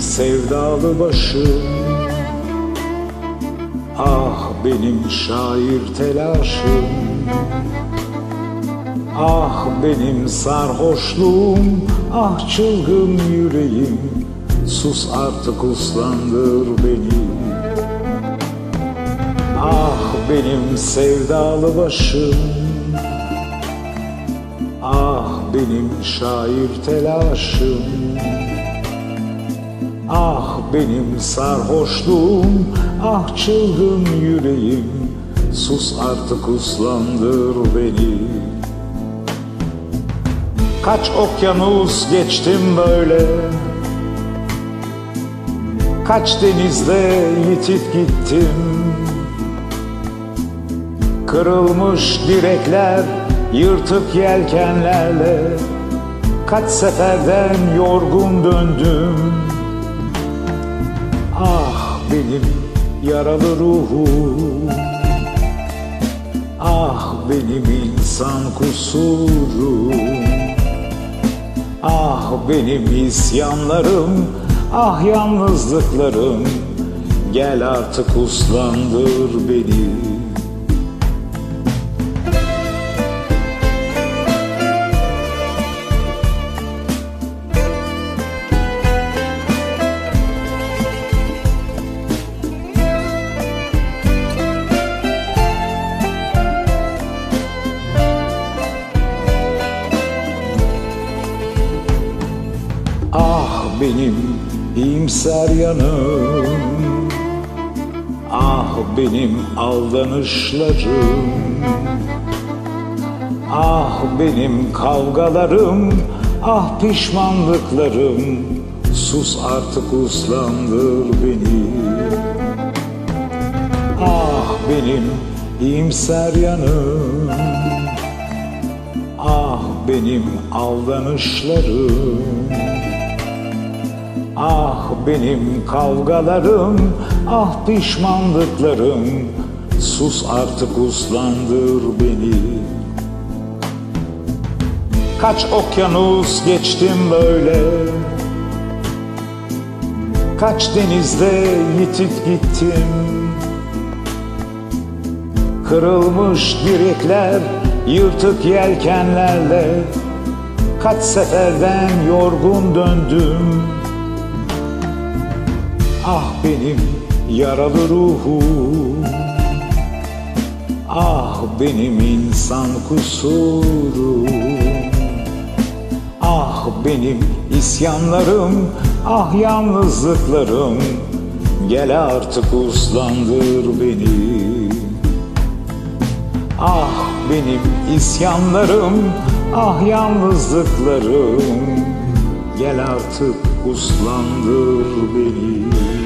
sevdalı başım. Ah benim şair telaşım. Ah benim sarhoşluğum. Ah çılgın yüreğim. Sus artık uslandır beni. Ah benim sevdalı başım. Ah benim şair telaşım Ah benim sarhoşluğum Ah çılgın yüreğim Sus artık uslandır beni. Kaç okyanus geçtim böyle? Kaç denizde yitip gittim? Kırılmış direkler Yırtık yelkenlerle Kaç seferden yorgun döndüm benim yaralı ruhum Ah benim insan kusurum. Ah benim isyanlarım Ah yalnızlıklarım. Gel artık uslandır beni benim iyimser yanım. Ah benim aldanışlarım. Ah benim kavgalarım Ah pişmanlıklarım. Sus artık uslandır beni. Ah benim iyimser yanım. Ah benim aldanışlarım Ah benim kavgalarım, ah pişmanlıklarım Sus artık uslandır beni. Kaç okyanus geçtim böyle? Kaç denizde yitip gittim? Kırılmış direkler, yırtık yelkenlerle Kaç seferden yorgun döndüm Ah benim yaralı ruhum. Ah benim insan kusurum. Ah benim isyanlarım Ah yalnızlıklarım. Gel artık uslandır beni. Ah benim isyanlarım Ah yalnızlıklarım. Gel artık uslandır beni